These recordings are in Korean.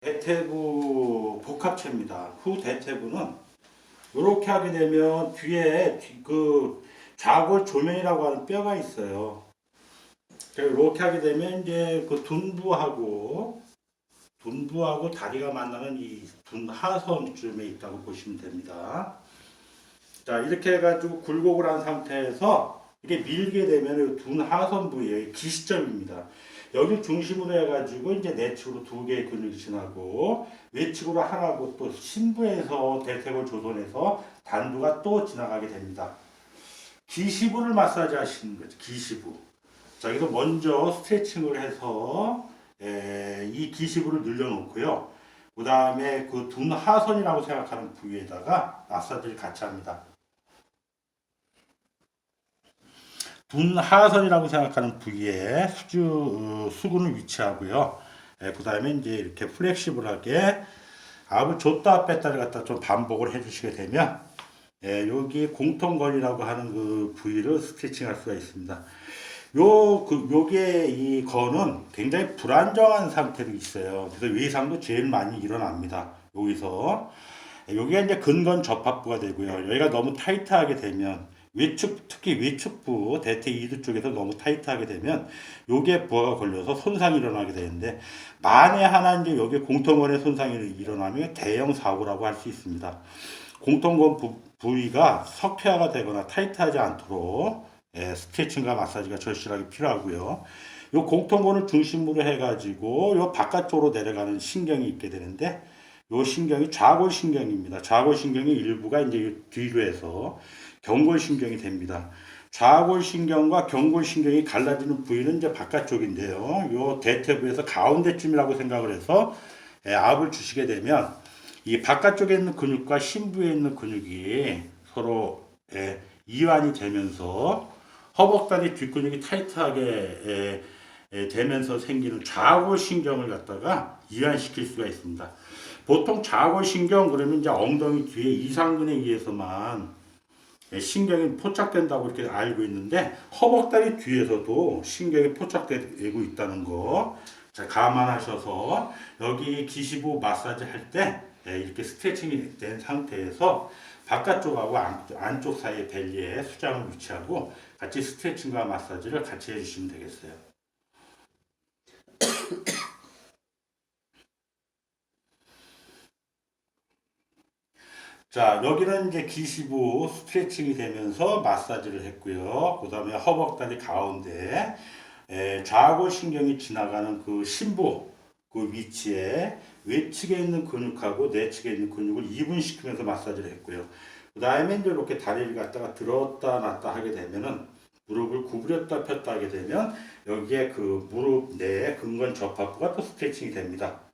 대퇴부 복합체입니다. 후 대퇴부는 이렇게 하게 되면 뒤에 뒤- 그 좌골 조면이라고 하는 뼈가 있어요. 이렇게 하게 되면 이제 그 둔부하고 둔부하고 다리가 만나는 이 둔하선쯤에 있다고 보시면 됩니다. 자 이렇게 해가지고 굴곡을 한 상태에서 이게 밀게 되면 둔하선 부위의 기시점입니다. 여기 중심으로 해가지고 이제 내측으로 두 개의 근육이 지나고 외측으로 하나고 또 신부에서 대퇴골 조선에서 단두가 또 지나가게 됩니다. 기시부를 마사지 하시는 거죠. 기시부. 자, 여기서 먼저 스트레칭을 해서 에, 이 기시부를 늘려놓고요. 그 다음에 그 둔하선이라고 생각하는 부위에다가 마사지를 같이 합니다. 둔하선이라고 생각하는 부위에 수주 어, 수근을 위치하고요. 그 다음에 이제 이렇게 플렉시블하게 압을 줬다 뺐다를 갖다 좀 반복을 해주시게 되면 예, 여기 공통건이라고 하는 그 부위를 스트레칭할 수가 있습니다. 요, 그, 요게 이 건은 굉장히 불안정한 상태로 있어요. 그래서 외상도 제일 많이 일어납니다. 여기서. 여기가 이제 근건 접합부가 되고요. 여기가 너무 타이트하게 되면 외축, 특히 외축부, 대퇴 이두 쪽에서 너무 타이트하게 되면 요게 부하가 걸려서 손상이 일어나게 되는데 만에 하나 이제 여기 공통건의 손상이 일어나면 대형 사고라고 할 수 있습니다. 공통건 부, 부위가 석회화가 되거나 타이트하지 않도록 예, 스트레칭과 마사지가 절실하게 필요하고요. 요 공통건을 중심으로 해가지고 요 바깥쪽으로 내려가는 신경이 있게 되는데 요 신경이 좌골 신경입니다. 좌골 신경의 일부가 이제 요 뒤로 해서 경골 신경이 됩니다. 좌골 신경과 경골 신경이 갈라지는 부위는 이제 바깥쪽인데요. 요 대퇴부에서 가운데쯤이라고 생각을 해서 예, 압을 주시게 되면 이 바깥쪽에 있는 근육과 신부에 있는 근육이 서로 예, 이완이 되면서 허벅다리 뒷근육이 타이트하게 예, 예, 되면서 생기는 좌골 신경을 갖다가 이완시킬 수가 있습니다. 보통 좌골 신경 그러면 이제 엉덩이 뒤에 이상근에 의해서만 예, 신경이 포착된다고 이렇게 알고 있는데 허벅다리 뒤에서도 신경이 포착되고 있다는 거 자, 감안하셔서 여기 기시부 마사지 할 때 이렇게 스트레칭이 된 상태에서 바깥쪽하고 안, 안쪽 사이에 벨리에 수장을 위치하고 같이 스트레칭과 마사지를 같이 해주시면 되겠어요. 자, 여기는 이제 기시부 스트레칭이 되면서 마사지를 했고요. 그 다음에 허벅다리 가운데 에, 좌골 신경이 지나가는 그 신부 그 위치에 외측에 있는 근육하고 내측에 있는 근육을 이분시키면서 마사지를 했고요. 그 다음에 이제 이렇게 다리를 갖다가 들었다 놨다 하게 되면은 무릎을 구부렸다 폈다 하게 되면 여기에 그 무릎 내에 근건 접합부가 또 스트레칭이 됩니다.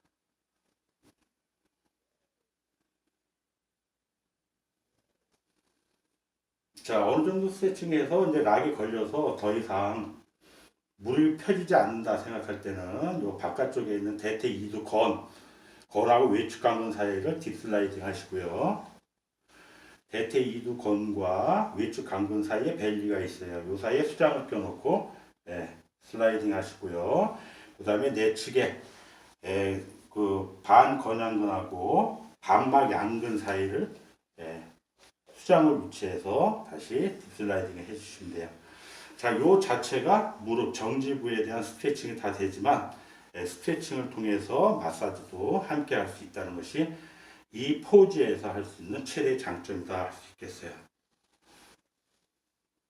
자, 어느 정도 스트레칭해서 이제 락이 걸려서 더 이상 물이 펴지지 않는다 생각할 때는 요 바깥쪽에 있는 대퇴 이두 건, 건하고 외축 강근 사이를 딥슬라이딩 하시고요. 대퇴 이두 건과 외축 강근 사이에 벨리가 있어요. 요 사이에 수장을 껴놓고 예, 슬라이딩 하시고요. 그 다음에 내측에 예, 그 반건양근하고 반막 양근 사이를 예, 수장을 위치해서 다시 딥슬라이딩을 해주시면 돼요. 자, 요 자체가 무릎 정지 부위에 대한 스트레칭이 다 되지만 예, 스트레칭을 통해서 마사지도 함께 할 수 있다는 것이 이 포즈에서 할 수 있는 최대 장점이다 할 수 있겠어요.